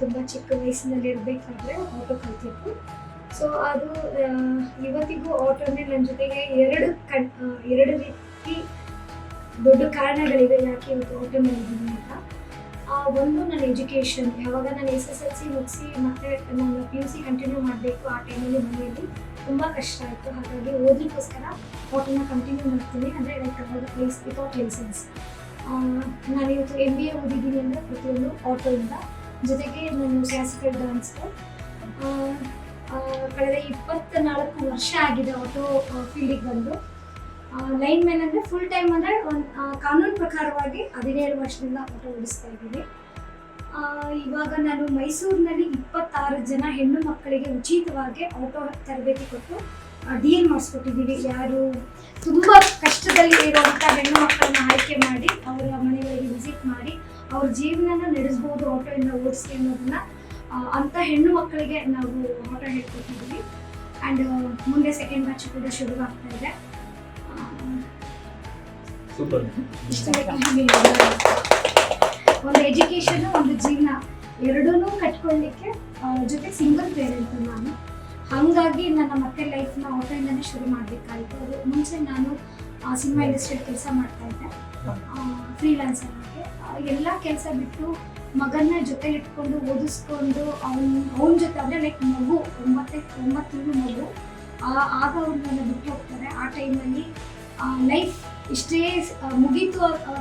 ತುಂಬ ಚಿಕ್ಕ ವಯಸ್ಸಿನಲ್ಲಿ ಇರಬೇಕಾದ್ರೆ ಆಟೋ ಕಲ್ತಿತ್ತು ಸೊ ಅದು ಇವತ್ತಿಗೂ ಆಟೋನೇ ನನ್ನ ಜೊತೆಗೆ ಎರಡು ಕಣ್ ಎರಡು ರೀತಿ ದೊಡ್ಡ ಕಾರಣಗಳಿವೆ ಯಾಕೆ ಇವತ್ತು ಆಟೋ ಮಾಡಿದ್ದೀನಿ ಅಂತ. ಒಂದು ನನ್ನ ಎಜುಕೇಷನ್ ಯಾವಾಗ ನಾನು ಎಸ್ ಎಸ್ ಎಲ್ ಸಿ ಮುಗಿಸಿ ಮತ್ತೆ ನಾನು ಪಿ ಯು ಸಿ ಕಂಟಿನ್ಯೂ ಮಾಡಬೇಕು ಆ ಟೈಮಲ್ಲಿ ಮನೆಯಲ್ಲಿ, ತುಂಬ ಕಷ್ಟ ಆಯಿತು. ಹಾಗಾಗಿ ಓದಲಿಕ್ಕೋಸ್ಕರ ಆಟೋನ ಕಂಟಿನ್ಯೂ ಮಾಡ್ತೀನಿ. ಅಂದರೆ ಲೈಕ್ ಅವಾಗ ಪ್ಲೇಸ್ ವಿತೌಟ್ ಲೈಸೆನ್ಸ್ ನಾನು ಇವತ್ತು ಎಂ ಬಿ ಎ ಓದಿದ್ದೀನಿ ಅಂದರೆ ಪ್ರತಿಯೊಂದು ಆಟೋಯಿಂದ ಜೊತೆಗೆ ನಾನು ಕ್ಲಾಸಿಕಲ್ ಡ್ಯಾನ್ಸ್ ಕಳೆದ ಇಪ್ಪತ್ನಾಲ್ಕು ವರ್ಷ ಆಗಿದೆ ಆಟೋ ಫೀಲ್ಡಿಗೆ ಬಂದು. ಲೈನ್ ಮ್ಯಾನ್ ಅಂದರೆ ಫುಲ್ ಟೈಮ್ ಅಂದರೆ ಒಂದು ಕಾನೂನು ಪ್ರಕಾರವಾಗಿ ಹದಿನೇಳು ವರ್ಷದಿಂದ ಆಟೋ ಓಡಿಸ್ತಾ ಇದ್ದೀನಿ. ಆ, ಇವಾಗ ನಾನು ಮೈಸೂರಿನಲ್ಲಿ ಇಪ್ಪತ್ತಾರು ಜನ ಹೆಣ್ಣು ಮಕ್ಕಳಿಗೆ ಉಚಿತವಾಗಿ ಆಟೋ ತರಬೇತಿ ಕೊಟ್ಟು ಡಿ ಎಲ್ ಮಾಡಿಸ್ಕೊಟ್ಟಿದ್ದೀವಿ. ಯಾರು ತುಂಬ ಕಷ್ಟದಲ್ಲಿ ಇರುವಂಥ ಹೆಣ್ಣು ಮಕ್ಕಳನ್ನ ಆಯ್ಕೆ ಮಾಡಿ ಅವರ ಮನೆಗಳಿಗೆ ವಿಸಿಟ್ ಮಾಡಿ ಅವ್ರ ಜೀವನನ ನಡೆಸ್ಬೋದು ಆಟೋಯಿಂದ ಓಡಿಸಿ ಅನ್ನೋದನ್ನ ಅಂತ ಅಂಥ ಹೆಣ್ಣು ಮಕ್ಕಳಿಗೆ ನಾವು ಆಟೋ ಹೇಳ್ಕೊಟ್ಟಿದ್ದೀವಿ. ಆ್ಯಂಡ್ ಮುಂದೆ ಸೆಕೆಂಡ್ ಬ್ಯಾಚ್ ಕೂಡ ಶುರುವಾಗ್ತಾ ಇದೆ. ಆ, ಸೂಪರ್ ಇಷ್ಟೇ ಒಂದು ಎಜುಕೇಶನ್ ಒಂದು ಜೀವನ ಎರಡನ್ನೂ ಕಟ್ಕೊಳ್ಳಿಕ್ಕೆ ಜೊತೆ ಸಿಂಗಲ್ ಪೇರೆಂಟ್ ನಾನು. ಹಾಗಾಗಿ ನನ್ನ ಮತ್ತೆ ಲೈಫ್ನ ಆಟೋಯಿಂದನೇ ಶುರು ಮಾಡಬೇಕಾಯಿತು. ಅದು ಮುಂಚೆ ನಾನು ಸಿನಿಮಾ ಇಂಡಸ್ಟ್ರಿಯಲ್ಲಿ ಕೆಲಸ ಮಾಡ್ತಾ ಇದ್ದೆ. ಫ್ರೀಲಾನ್ಸರ್ ಎಲ್ಲ ಕೆಲಸ ಬಿಟ್ಟು ಮಗನ ಜೊತೆ ಇಟ್ಕೊಂಡು ಓದಿಸ್ಕೊಂಡು ಅವನ್ ಅವನ ಜೊತೆ ಅಂದರೆ ಲೈಕ್ ಮಗು ಒಂಬತ್ತೇ ಒಂಬತ್ತು ತಿಂಗಳು ಮಗು. ಆ- ಆಗ ಅವ್ರನ್ನ ನನ್ನ ಬಿಟ್ಟು ಹೋಗ್ತಾರೆ. ಆ ಟೈಮಲ್ಲಿ ಲೈಫ್ ಇಷ್ಟೇ ಮುಗೀತು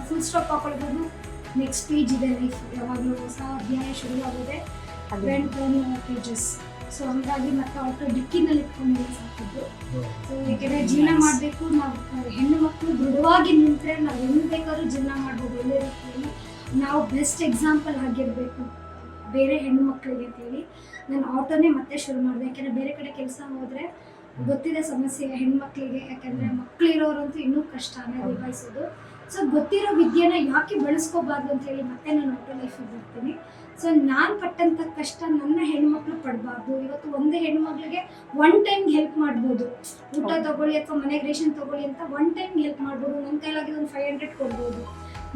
ಫುಲ್ ಸ್ಟಾಪ್ ಹಾಕೊಳ್ಬೋದು. ನೆಕ್ಸ್ಟ್ ಪೇಜ್ ಇದೆ ಲೈಫ್ ಯಾವಾಗಲೂ ಹೊಸ ಅಧ್ಯಾಯ ಶುರುವಾಗಿದೆ. ವೆನ್ ಟರ್ನ್ ಪೇಜಸ್ ಸೊ ಹಂಗಾಗಿ ಮತ್ತೆ ಆಟೋ ಡಿಕ್ಕಿನಲ್ಲಿ ಇಟ್ಕೊಂಡು ಸಾಕಿದ್ದು. ಸೊ ಯಾಕೆಂದರೆ ಜೀವನ ಮಾಡಬೇಕು ನಾವು ಹೆಣ್ಣು ಮಕ್ಕಳು ದೃಢವಾಗಿ ನಿಂತರೆ ನಾವು ಹೆಣ್ಣು ಬೇಕಾದ್ರೂ ಜೀವನ ಮಾಡ್ಬೋದು. ಒಳ್ಳೆ ರೀತಿಯಲ್ಲಿ ನಾವು ಬೆಸ್ಟ್ ಎಕ್ಸಾಂಪಲ್ ಆಗಿರಬೇಕು ಬೇರೆ ಹೆಣ್ಣು ಮಕ್ಕಳಿಗೆ ಅಂತೇಳಿ. ನಾನು ಆಟೋನೇ ಮತ್ತೆ ಶುರು ಮಾಡಿದೆ. ಯಾಕೆಂದರೆ ಬೇರೆ ಕಡೆ ಕೆಲಸ ಹೋದರೆ ಗೊತ್ತಿದೆ ಸಮಸ್ಯೆ ಹೆಣ್ಮಕ್ಳಿಗೆ ಯಾಕಂದರೆ ಮಕ್ಕಳಿರೋರಂತೂ ಇನ್ನೂ ಕಷ್ಟನೇ ನಿಭಾಯಿಸೋದು. ಸೊ ಗೊತ್ತಿರೋ ವಿದ್ಯೆನ ಯಾಕೆ ಬೆಳೆಸ್ಕೋಬಾರ್ದು ಅಂತ ಹೇಳಿ ಮತ್ತೆ ನಾನು ಆಟೋ ಲೈಫಿಗೆ ಬರ್ತೀನಿ ಸೊ ನಾನು ಪಟ್ಟಂಥ ಕಷ್ಟ ನನ್ನ ಹೆಣ್ಮಕ್ಳು ಪಡಬಾರ್ದು. ಇವತ್ತು ಒಂದೇ ಹೆಣ್ಮಕ್ಳಿಗೆ ಒನ್ ಟೈಮ್ ಹೆಲ್ಪ್ ಮಾಡ್ಬೋದು. ಊಟ ತಗೊಳ್ಳಿ ಅಥವಾ ಮನೆಗೆ ರೇಷನ್ ತಗೊಳ್ಳಿ ಅಂತ ಒನ್ ಟೈಮ್ ಹೆಲ್ಪ್ ಮಾಡ್ಬೋದು. ನನ್ನ ಕೈಲಾಗಿ ಒಂದು ಫೈವ್ ಹಂಡ್ರೆಡ್ ಕೊಡ್ಬೋದು.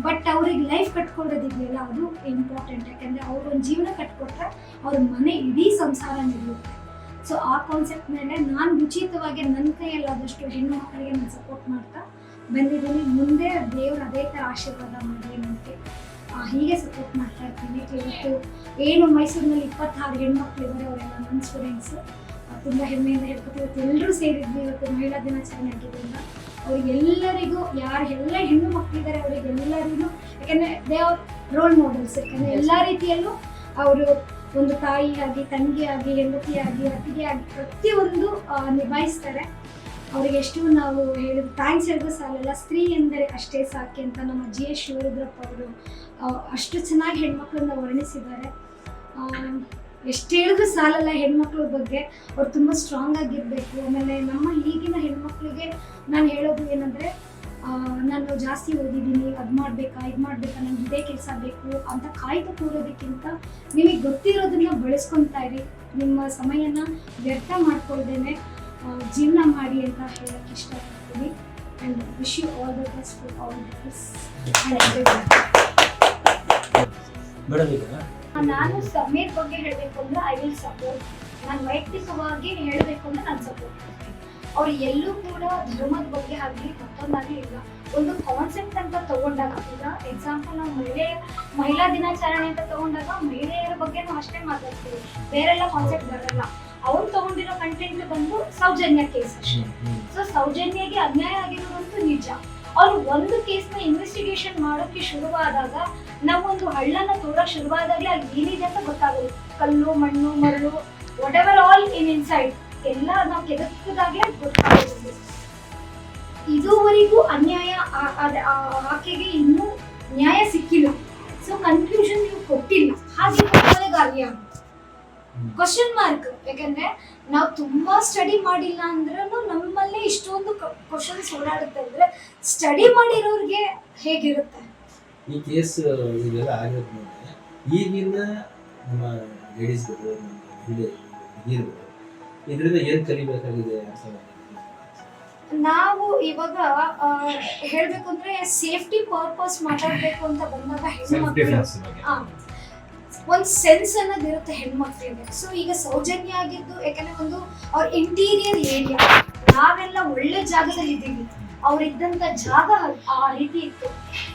ಬಟ್ ಅವ್ರಿಗೆ ಲೈಫ್ ಕಟ್ಕೊಡೋದಿದೆಯಲ್ಲ ಅದು ಇಂಪಾರ್ಟೆಂಟ್ ಯಾಕಂದರೆ ಅವ್ರ ಒಂದು ಜೀವನ ಕಟ್ಕೊಟ್ರೆ ಅವ್ರ ಮನೆ ಇಡೀ ಸಂಸಾರ ನಿಲ್ಲುತ್ತೆ ಸೊ ಆ ಕಾನ್ಸೆಪ್ಟ್ ಮೇಲೆ ನಾನು ಉಚಿತವಾಗಿ ನನ್ನ ಕೈಯಲ್ಲಾದಷ್ಟು ಹೆಣ್ಣು ಮಕ್ಕಳಿಗೆ ನಾನು ಸಪೋರ್ಟ್ ಮಾಡ್ತಾ ಬಂದಿದ್ದೀನಿ. ಮುಂದೆ ದೇವ್ರ ಅದೇ ಥರ ಆಶೀರ್ವಾದ ಮಾಡಿ ನನಗೆ ಹೀಗೆ ಸಪೋರ್ಟ್ ಮಾಡ್ತಾ ಇರ್ತೀನಿ. ಇವತ್ತು ಏನು ಮೈಸೂರಿನಲ್ಲಿ ಇಪ್ಪತ್ತಾರು ಹೆಣ್ಮಕ್ಳಿದ್ದಾರೆ ಅವರೆಲ್ಲ ನನ್ನ ಸ್ಟೂಡೆಂಟ್ಸು ತುಂಬ ಹೆಮ್ಮೆಯಿಂದ ಹೇಳ್ಕೊತೀವಿ ಇವತ್ತು ಎಲ್ಲರೂ ಸೇರಿದ್ವಿ. ಇವತ್ತು ಮಹಿಳಾ ದಿನಾಚರಣೆ ಆಗಿದ್ದರಿಂದ ಅವ್ರಿಗೆಲ್ಲರಿಗೂ ಯಾರು ಎಲ್ಲ ಹೆಣ್ಣು ಮಕ್ಕಳಿದ್ದಾರೆ ಅವರಿಗೆಲ್ಲರಿಗೂ ಯಾಕಂದರೆ ದೇ ಆರ್ ರೋಲ್ ಮಾಡೆಲ್ಸ್ ಯಾಕಂದರೆ ಎಲ್ಲ ರೀತಿಯಲ್ಲೂ ಅವರು ಒಂದು ತಾಯಿಯಾಗಿ ತಂಗಿಯಾಗಿ ಹೆಂಡತಿಯಾಗಿ ಅತ್ತಿಗೆಯಾಗಿ ಪ್ರತಿಯೊಂದು ನಿಭಾಯಿಸ್ತಾರೆ. ಅವ್ರಿಗೆ ಎಷ್ಟು ನಾವು ಹೇಳಿದ ಥ್ಯಾಂಕ್ಸ್ ಹೇಳಿದ್ರು ಸಾಲಲ್ಲ. ಸ್ತ್ರೀ ಎಂದರೆ ಅಷ್ಟೇ ಸಾಕೆ ಅಂತ ನಮ್ಮ ಜಿ ಎಸ್ ಶಿವರುದ್ರಪ್ಪ ಅವರು ಅಷ್ಟು ಚೆನ್ನಾಗಿ ಹೆಣ್ಮಕ್ಳನ್ನ ವರ್ಣಿಸಿದ್ದಾರೆ. ಎಷ್ಟು ಹೇಳಿದ್ರು ಸಾಲಲ್ಲ ಹೆಣ್ಮಕ್ಳ ಬಗ್ಗೆ. ಅವ್ರು ತುಂಬ ಸ್ಟ್ರಾಂಗ್ ಆಗಿರಬೇಕು. ಆಮೇಲೆ ನಮ್ಮ ಈಗಿನ ಹೆಣ್ಮಕ್ಳಿಗೆ ನಾನು ಹೇಳೋದು ಏನಂದರೆ ನಾನು ಜಾಸ್ತಿ ಓದಿದ್ದೀನಿ ಅದು ಮಾಡಬೇಕಾ ಇದು ಮಾಡಬೇಕಾ ನನಗೆ ಇದೇ ಕೆಲಸ ಬೇಕು ಅಂತ ಕಾಯ್ದು ಕೂರೋದಕ್ಕಿಂತ ನಿಮಗೆ ಗೊತ್ತಿರೋದನ್ನ ಬಳಸ್ಕೊತಾ ಇರಿ. ನಿಮ್ಮ ಸಮಯನ ವ್ಯರ್ಥ ಮಾಡ್ಕೊಳ್ದೇನೆ ಜೀವನ ಮಾಡಿ ಅಂತ ಹೇಳಕ್ಕೆ ಇಷ್ಟಪಡ್ತೀನಿ. And wish you all the best for all girls madam ಈಗ ನಾನು ಸಮೀರ್ ಬಗ್ಗೆ ಹೇಳಬೇಕು ಅಂದ್ರೆ ಐ ವಿಲ್ ಸಪೋರ್ಟ್ ನಾನು ವೈಯಕ್ತಿಕವಾಗಿ ಹೇಳಬೇಕು ಅಂದ್ರೆ ನಾನು ಸಪೋರ್ಟ್ ಮಾಡ್ತೀನಿ. ಅವ್ರು ಎಲ್ಲೂ ಕೂಡ ಧರ್ಮದ ಬಗ್ಗೆ ಆಗಲಿ ಮತ್ತೊಂದಾಗಲಿ ಇಲ್ಲ. ಒಂದು ಕಾನ್ಸೆಪ್ಟ್ ಅಂತ ತಗೊಂಡಾಗ ಈಗ ಎಕ್ಸಾಂಪಲ್ ನಾವು ಮಹಿಳೆ ಮಹಿಳಾ ದಿನಾಚರಣೆ ಅಂತ ತಗೊಂಡಾಗ ಮಹಿಳೆಯರ ಬಗ್ಗೆನೂ ಅಷ್ಟೇ ಮಾತಾಡ್ತೀವಿ. ಬೇರೆಲ್ಲ ಕಾನ್ಸೆಪ್ಟ್ ಬರಲ್ಲ. ಅವ್ರು ತಗೊಂಡಿರೋ ಕಂಟೆಂಟ್ ಬಂದು ಸೌಜನ್ಯ ಕೇಸ್ ಅಷ್ಟೇ. ಸೊ ಸೌಜನ್ಯಗೆ ಅನ್ಯಾಯ ಆಗಿರೋದಂತೂ ನಿಜ. ಅವ್ರು ಒಂದು ಕೇಸ್ನ ಇನ್ವೆಸ್ಟಿಗೇಷನ್ ಮಾಡೋಕೆ ಶುರುವಾದಾಗ ನಾವೊಂದು ಹಳ್ಳನ ತೋಡಕ್ ಶುರುವಾದಾಗಲೇ ಅಲ್ಲಿ ಏನಿದೆ ಅಂತ ಗೊತ್ತಾಗೋದು ಕಲ್ಲು, ಮಣ್ಣು, ಮರಳು whatever all in inside ಎಲ್ಲ ನಾವು ಕೆದಕಿದಾಗಲೇ ಗೊತ್ತಾಗೋದು ಇದುವರೆಗೂ ಅನ್ಯಾಯ ಆಕೆಗೆ ಇನ್ನೂ ನ್ಯಾಯ ಸಿಕ್ಕಿಲ್ಲ. ಸೊ ಕನ್ಕ್ಲೂಷನ್ ನೀವು ಕೊಟ್ಟಿಲ್ಲ. ಹಾಗೆ ಕೊನೆಗಾರಿಯ ಕ್ವಶನ್ ಮಾರ್ಕ್ ಯಾಕಂದ್ರೆ ನಾವು ತುಂಬಾ ಸ್ಟಡಿ ಮಾಡಿಲ್ಲ ಅಂದ್ರೂ ನಮ್ಮಲ್ಲೇ ಇಷ್ಟೊಂದು ಕ್ವಶನ್ಸ್ ಓಡಾಡುತ್ತೆ ಅಂದ್ರೆ ಸ್ಟಡಿ ಮಾಡಿರೋರಿಗೆ ಹೇಗಿರುತ್ತೆ? ಈ ಕೇಸ್ ಇದೆಲ್ಲ ಆಗಿರೋದ್ ನೋಡಿ ಈಗಿನ ನಮ್ಮ ಲೇಡೀಸ್ಗಳು ನಮ್ಮ ಇದರಿಂದ ಏನು ಕಲಿಬೇಕಾಗಿದೆ ಅಂತ ನಾವು ಇವಾಗ ಹೇಳ್ಬೇಕು ಅಂದ್ರೆ ಸೇಫ್ಟಿ ಪರ್ಪಸ್ ಮಾತಾಡ್ಬೇಕು ಅಂತ ಬಂದಾಗ ಹೆಣ್ಮಕ್ಳು ಒಂದ್ ಸೆನ್ಸ್ ಅನ್ನೋದು ಇರುತ್ತೆ ಹೆಣ್ಮಕ್ಳಿಗೆ. ಸೊ ಈಗ ಸೌಜನ್ಯ ಆಗಿದ್ದು ಯಾಕಂದ್ರೆ ಒಂದು ಅವ್ರ ಇಂಟೀರಿಯರ್ ಏರಿಯಾ ನಾವೆಲ್ಲ ಒಳ್ಳೆ ಜಾಗದಲ್ಲಿ ಇದ್ದೀವಿ ಅವ್ರಿದ್ದಂತ ಜಾಗ ಆ ರೀತಿ ಇತ್ತು.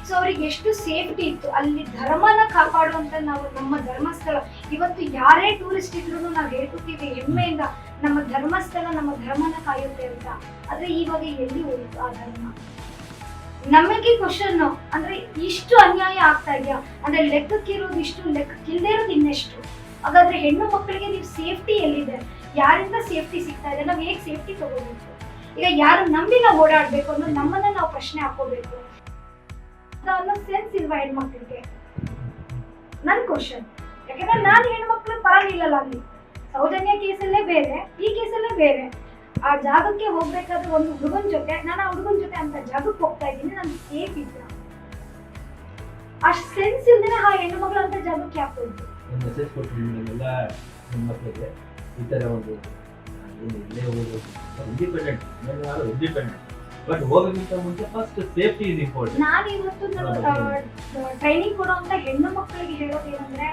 ಸೊ ಅವ್ರಿಗೆ ಎಷ್ಟು ಸೇಫ್ಟಿ ಇತ್ತು. ಅಲ್ಲಿ ಧರ್ಮನ ಕಾಪಾಡುವಂತ ನಾವು ನಮ್ಮ ಧರ್ಮಸ್ಥಳ. ಇವತ್ತು ಯಾರೇ ಟೂರಿಸ್ಟ್ ಇದ್ರು ನಾವು ಹೇಳ್ಕೊತೀವಿ ಹೆಮ್ಮೆಯಿಂದ ನಮ್ಮ ಧರ್ಮಸ್ಥಳ, ನಮ್ಮ ಧರ್ಮನ ಕಾಯುತ್ತೆ ಅಂತ. ಆದ್ರೆ ಇವಾಗ ಎಲ್ಲಿ ಹೋಯ್ತು ಆ ಧರ್ಮ? ನಮಗೆ ಕ್ವಶನ್ ಅಂದ್ರೆ ಇಷ್ಟು ಅನ್ಯಾಯ ಆಗ್ತಾ ಇದೆಯಾ? ಅಂದ್ರೆ ಲೆಕ್ಕಕ್ಕಿರೋದು ಇಷ್ಟು ಲೆಕ್ಕಕ್ಕಿಲ್ಲದೆ ಇರೋದು ಇನ್ನೆಷ್ಟು? ಹಾಗಾದ್ರೆ ಹೆಣ್ಣು ಮಕ್ಕಳಿಗೆ ನೀವು ಸೇಫ್ಟಿ ಎಲ್ಲಿದೆ? ಯಾರಿಂದ ಸೇಫ್ಟಿ ಸಿಗ್ತಾ ಇದೆ? ನಾವು ಹೇಗೆ ಸೇಫ್ಟಿ ತಗೋಬೇಕು? ಈಗ ಯಾರು ನಂಬಿ ನಾವು ಓಡಾಡ್ಬೇಕು ಅನ್ನೋ ನಮ್ಮನ್ನ ನಾವು ಪ್ರಶ್ನೆ ಹಾಕೋಬೇಕು. ಅನ್ನೋ ಸೆನ್ಸ್ ಇಲ್ವಾ ಹೆಣ್ಮಕ್ಳಿಗೆ? ನನ್ ಕ್ವಶನ್ ಯಾಕಂದ್ರೆ ನಾನು ಹೆಣ್ಮಕ್ಳ ಪರ ನಿಲ್ಲಲ್ಲ ಅಲ್ಲಿ. ಸೌಜನ್ಯ ಕೇಸಲ್ಲೇ ಬೇರೆ, ಈ ಕೇಸಲ್ಲೇ ಬೇರೆ. ಆ ಜಾಗಕ್ಕೆ ಹೋಗ್ಬೇಕಾದ್ರೆ ಒಂದು ಹುಡುಗನ ಜೊತೆ, ನಾನು ಆ ಹುಡುಗನ ಜೊತೆ ಅಂತ ಜಾಗಕ್ಕೆ ಹೋಗ್ತಾ ಇದ್ದೀನಿ, ನಾನು ಸೇಫ್ ಇದ್ರ ಆ ಸೆನ್ಸ್ ಇಲ್ದೇನೆ ಆ ಹೆಣ್ಣು ಮಗಳು ಅಂತ ಜಾಗಕ್ಕೆ ಹಾಕೋದು ಈ ಥರ ಒಂದು ಇಲ್ಲೇ ಹೋಗ್ಬೇಕು ಇಂಡಿಪೆಂಡೆಂಟ್ ಇಂಡಿಪೆಂಡೆಂಟ್ ಬಟ್ ಹೋಗೋಕ್ಕಿಂತ ಮುಂಚೆ ಫಸ್ಟ್ ಸೇಫ್ಟಿ ಇಸ್ ಇಂಪಾರ್ಟೆಂಟ್ ನಾನು ಇವತ್ತು ಟ್ರೈನಿಂಗ್ ಕೊಡುವಂತ ಹೆಣ್ಣು ಮಕ್ಕಳಿಗೆ ಹೇಳೋದು ಏನಂದ್ರೆ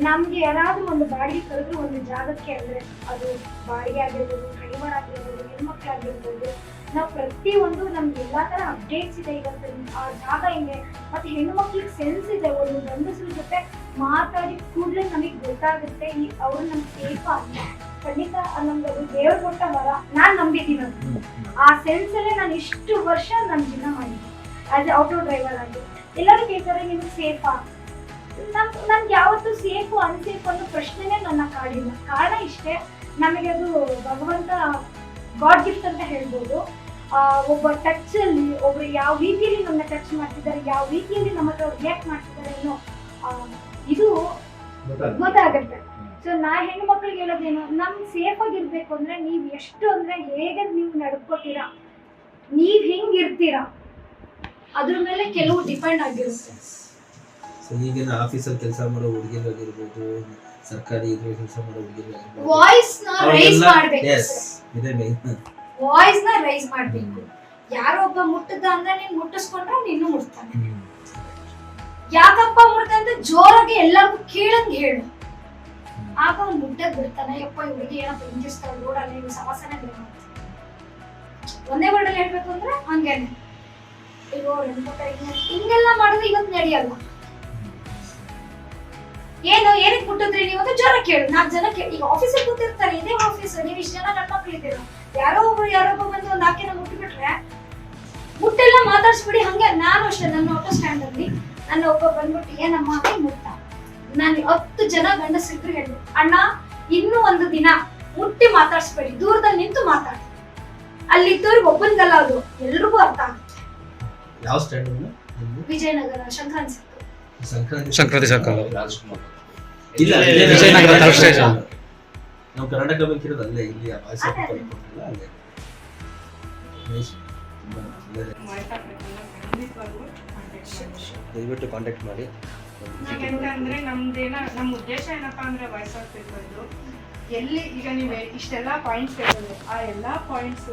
ನಮ್ಗೆ ಯಾರಾದ್ರೂ ಒಂದು ಬಾಡಿಗೆ ಕರೆದ್ರು ಒಂದು ಜಾಗಕ್ಕೆ ಅಂದ್ರೆ ಅದು ಬಾಡಿಗೆ ಆಗಿರ್ಬೋದು ಡ್ರೈವರ್ ಆಗಿರ್ಬೋದು ಹೆಣ್ಮಕ್ಳಾಗಿರ್ಬೋದು ನಾವು ಪ್ರತಿಯೊಂದು ನಮ್ಗೆ ಎಲ್ಲಾ ತರ ಅಪ್ಡೇಟ್ಸ್ ಇದೆ ಇವತ್ತು ಆ ಜಾಗ ಹಿಂಗೆ ಮತ್ತೆ ಹೆಣ್ಣು ಮಕ್ಳಿಗೆ ಸೆನ್ಸ್ ಇದೆ ಒಂದು ಗಂಡಸ್ರ ಜೊತೆ ಮಾತಾಡಿ ಕೂಡಲೇ ನಮಗೆ ಗೊತ್ತಾಗುತ್ತೆ ಈ ಅವ್ರು ನಮ್ಗೆ ಸೇಫ್ ಅಂತ ಖಂಡಿತ ನಮ್ಗೆ ಅದು ದೇವ್ರು ಕೊಟ್ಟ ವರ ನಾನ್ ನಂಬಿದ್ದೀನಿ. ಅದು ಆ ಸೆನ್ಸ್ ಅಲ್ಲೇ ನಾನು ಇಷ್ಟು ವರ್ಷ ನನ್ನ ಜೀವನ ಮಾಡಿದ್ದೆ ಆಸ್ ಆಟೋ ಡ್ರೈವರ್ ಆಗಿ. ಎಲ್ಲರೂ ಕೇಳ್ತಾರೆ ನಿಮ್ಗೆ ಸೇಫಾ? ನಮ್ ನನ್ಗೆ ಯಾವತ್ತು ಸೇಫು ಅನ್ಸೇಫ್ ಅನ್ನೋ ಪ್ರಶ್ನೆನೇ ನನ್ನ ಕಾಡಿಲ್ಲ. ಕಾರಣ ಇಷ್ಟೇ ನಮಗೆ ಅದು ಭಗವಂತ ಗಾಡ್ ಗಿಫ್ಟ್ ಅಂತ ಹೇಳ್ಬೋದು. ಆ, ಒಬ್ಬ ಟಚ್ ಅಲ್ಲಿ ಒಬ್ರು ಯಾವ ರೀತಿಯಲ್ಲಿ ನಮ್ಮ ಟಚ್ ಮಾಡ್ತಿದ್ದಾರೆ ಯಾವ ರೀತಿಯಲ್ಲಿ ನಮ್ಮ ಹತ್ರ ರಿಯಾಕ್ಟ್ ಮಾಡ್ತಿದ್ದಾರೆ ಅನ್ನೋ ಇದು ಗೊತ್ತಾಗುತ್ತೆ. ಸೊ ನಾ ಹೆಣ್ಣು ಮಕ್ಳಿಗೆ ಹೇಳೋದೇನು ನಮ್ ಸೇಫ್ ಆಗಿರ್ಬೇಕು ಅಂದ್ರೆ ನೀವ್ ಎಷ್ಟು ಅಂದ್ರೆ ಹೇಗೆ ನೀವು ನಡ್ಕೋತೀರಾ? ನೀವ್ ಹೆಂಗ್ ಇರ್ತೀರಾ? ಅದ್ರ ಮೇಲೆ ಕೆಲವು ಡಿಪೆಂಡ್ ಆಗಿರುತ್ತೆ. ಸೊ ಈಗಿನ ಆಫೀಸಲ್ಲಿ ಕೆಲಸ ಮಾಡೋ ಹುಡುಗಿರಾಗಿರ್ಬೋದು ಸರ್ಕಾರಿ ಇದ್ರಲ್ಲಿ ಕೆಲಸ ಮಾಡೋ ಹುಡುಗಿರು ವಾಯ್ಸ್ನ ರೈಸ್ ಮಾಡ್ಬೇಕು. ಎಸ್ ಇದೆ ಮೇನ್ ವಾಯ್ಸ್ನ ರೈಸ್ ಮಾಡ್ಬೇಕು. ಯಾರೋ ಒಬ್ಬ ಮುಟ್ಟದ ಅಂದ್ರೆ ನೀನ್ ಮುಟ್ಟಿಸ್ಕೊಂಡ್ರೆ ನೀನು ಮುಟ್ತಾನೆ. ಯಾಕಪ್ಪ ಮುಟ್ದೆ ಅಂತ ಜೋರಾಗಿ ಎಲ್ಲರಿಗೂ ಕೇಳಂಗ್ ಹೇಳು. ಆಗ ಅವ್ನು ಮುಟ್ಟದ್ ಬಿಡ್ತಾನೆ, ಯಪ್ಪ ಹುಡುಗಿ ಏನಪ್ಪ ಹಿಂಗಿಸ್ತಾಳೆ ರೋಡಲ್ಲಿ ಇವ್ರು ಸಮಸ್ಯೆನೇ ಬೇಡ. ಒಂದೇ ವರ್ಡಲ್ಲಿ ಹೇಳ್ಬೇಕು ಅಂದ್ರೆ ಹಂಗೇನೆ ಅಯ್ಯೋ ಹಿಂಗೆಲ್ಲ ಮಾಡಿದ್ರೆ ಇವತ್ತು ನಡೆಯಲ್ಲ. ಏನು, ಏನಕ್ಕೆ ಬಿಟ್ಟಿದ್ರಿ ನೀವು ಅಂತ ಜನ ಕೇಳು. ನಾಲ್ಕು ಜನ ಕೇಳಿ. ಈಗ ಆಫೀಸಲ್ಲಿ ಕೂತಿರ್ತಾರೆ, ಇದೇ ಆಫೀಸ್ ನೀವು ಇಷ್ಟು ಜನ ನನ್ನ ಮಕ್ಳು ಯಾರೋ ಒಬ್ರು, ಯಾರೋ ಒಬ್ಬ ಬಂದು ಒಂದು ಆಕೆನ ಮುಟ್ಟಿಬಿಟ್ರೆ, ಮುಟ್ಟೆಲ್ಲ ಮಾತಾಡ್ಸ್ಬಿಡಿ, ಹಂಗೆ. ನಾನು ಅಷ್ಟೇ, ನನ್ನ ಆಟೋ ಸ್ಟ್ಯಾಂಡ್ ಅಲ್ಲಿ ನನ್ನ ಒಬ್ಬ ಬಂದ್ಬಿಟ್ಟು, ಏನಮ್ಮ ಅಂತ ಮುಟ್ಟ ನಾನು ಹತ್ತು ಜನ ಗಂಡಸಿದ್ರು ಹೇಳಿ. ಅಣ್ಣ ಇನ್ನೂ ಒಂದು ದಿನ ಮುಟ್ಟಿ ಮಾತಾಡಿಸ್ಬೇಡಿ ದೂರದಲ್ಲಿ ನಿಂತು ಮಾತಾಡಿ. ಅಲ್ಲಿದ್ದವ್ರಿಗೆ ಒಬ್ಬನಿಗಲ್ಲ ಅದು ಎಲ್ರಿಗೂ ಅರ್ಥ ಆಗುತ್ತೆ. ಯಾವ ಸ್ಟ್ಯಾಂಡ್ ವಿಜಯನಗರ ಸಂಕ್ರಾಂತಿ ಸಂಕ್ರಾಂತಿ ಸಂಕ್ರಾಂತಿ ಸರ್ಕಲ್. ರಾಜ್ಕುಮಾರ್. ಇಲ್ಲ ವಿಜಯನಗರ ನಾವು ಕರ್ನಾಟಕ ಬ್ಯಾಂಕ್ ಇರೋದು ಅಲ್ಲೇ ಇಲ್ಲಿ ಅಲ್ಲೇ. ದಯವಿಟ್ಟು ಕಾಂಟ್ಯಾಕ್ಟ್ ಮಾಡಿ. ಯಾಕಂತಂದ್ರೆ ನಮ್ದೇನ ನಮ್ಮ ಉದ್ದೇಶ ಏನಪ್ಪಾ ಅಂದ್ರೆ ವಾಯ್ಸ್ ಆಫ್ ಪೀಪಲ್ದು ಎಲ್ಲಿ ಈಗ ನೀವು ಇಷ್ಟೆಲ್ಲ ಪಾಯಿಂಟ್ಸ್ ಹೇಳಿದ್ರೆ ಆ ಎಲ್ಲಾ ಪಾಯಿಂಟ್ಸ್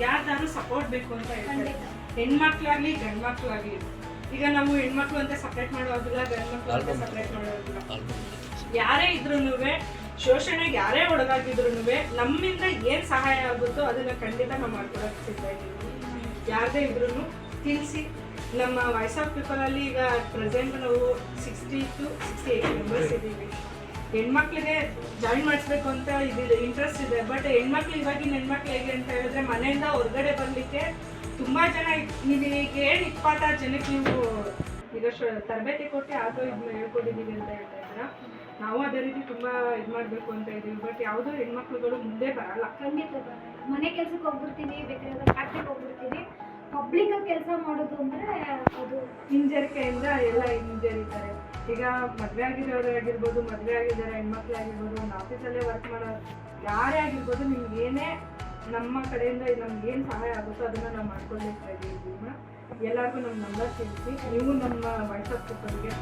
ಯಾರ್ದಾದ್ರು ಸಪೋರ್ಟ್ ಬೇಕು ಅಂತ ಹೇಳ್ತಾರೆ. ಹೆಣ್ಮಕ್ಳಾಗ್ಲಿ ಗಂಡ್ಮಕ್ಳಾಗ್ಲಿ ಈಗ ನಾವು ಹೆಣ್ಮಕ್ಳು ಅಂತ ಸಪ್ರೇಟ್ ಮಾಡೋದಿಲ್ಲ ಗಂಡ್ಮಕ್ಳು ಅಂತ ಸಪ್ರೇಟ್ ಮಾಡೋದಿಲ್ಲ. ಯಾರೇ ಇದ್ರೂನು ಶೋಷಣೆಗೆ ಯಾರೇ ಒಳಗಾಗಿದ್ರು ನಮ್ಮಿಂದ ಏನ್ ಸಹಾಯ ಆಗುತ್ತೋ ಅದನ್ನ ಖಂಡಿತ ನಾವು ಮಾಡ್ಕೊಳಕ್ ಸಿದ್ಧ ಇದ್ದೀವಿ. ಯಾರದೇ ಇದ್ರು ತಿಳಿಸಿ ನಮ್ಮ ವಾಯ್ಸ್ ಆಫ್ ಪೀಪಲ್ ಅಲ್ಲಿ ಈಗ ಪ್ರೆಸೆಂಟ್ ನಾವು sixty two sixty eight members ಇದ್ದೀವಿ. ಹೆಣ್ಮಕ್ಳಿಗೆ ಜಾಯಿನ್ ಮಾಡಿಸ್ಬೇಕು ಅಂತ ಇದಿದೆ ಇಂಟ್ರೆಸ್ಟ್ ಇದೆ. ಬಟ್ ಹೆಣ್ಮಕ್ಳು ಇವಾಗಿನ ಹೆಣ್ಮಕ್ಳು ಹೇಗೆ ಅಂತ ಹೇಳಿದ್ರೆ ಮನೆಯಿಂದ ಹೊರಗಡೆ ಬರ್ಲಿಕ್ಕೆ ತುಂಬಾ ಜನ ನೀವು ಈಗ ಏನು ಇಪ್ಪತ್ತಾರು ಜನಕ್ಕೆ ನೀವು ಈಗ ಶ- ತರಬೇತಿ ಕೊಟ್ಟು ಆಟೋ ಇದನ್ನ ಹೇಳ್ಕೊಟ್ಟಿದ್ದೀವಿ ಅಂತ ಹೇಳ್ತಾ ಇದ್ರ ನಾವು ಅದೇ ರೀತಿ ತುಂಬಾ ಇದು ಮಾಡಬೇಕು ಅಂತ ಇದ್ದೀವಿ. ಬಟ್ ಯಾವುದೋ ಹೆಣ್ಮಕ್ಳುಗಳು ಮುಂದೆ ಬರಲ್ಲ. ಖಂಡಿತ ಬರಲ್ಲ. ಮನೆ ಕೆಲ್ಸಕ್ಕೆ ಹೋಗ್ಬಿಡ್ತೀವಿ ಬೇಕಾದ್ರೆ ಫ್ಯಾಕ್ಟ್ರಿಗೆ ಹೋಗ್ಬಿಡ್ತೀವಿ. ಪಬ್ಲಿಕ್ ಕೆಲಸ ಮಾಡೋದು ಅಂದ್ರೆ ಅದು ಹಿಂಜರಿಕೆಯಿಂದ ಎಲ್ಲ ಹಿಂಜರಿತಾರೆ. ಈಗ ಮದ್ವೆ ಆಗಿರೋರು ಆಗಿರ್ಬೋದು, ಮದ್ವೆ ಆಗಿದ್ದಾರೆ, ಹೆಣ್ಮಕ್ಳು ಆಗಿರ್ಬೋದು, ಒಂದು ಆಫೀಸಲ್ಲೇ ವರ್ಕ್ ಮಾಡೋ ಯಾರೇ ಆಗಿರ್ಬೋದು, ನಿಮ್ಗೆ ಏನೇ ನಮ್ಮ ಕಡೆಯಿಂದ ನಮ್ಗೆ ಏನು ಸಹಾಯ ಆಗುತ್ತೋ ಅದನ್ನ ನಾವು ಮಾಡ್ಕೊಳ್ತಾ ಇದ್ದೀವಿ ಎಲ್ಲರಿಗೂ ನಮ್ಮ ನಂಬರ್ ತಿಳಿಸಿ. ನೀವು ನಮ್ಮ ವಾಟ್ಸಪ್ ಗ್ರೂಪಲ್ಲಿ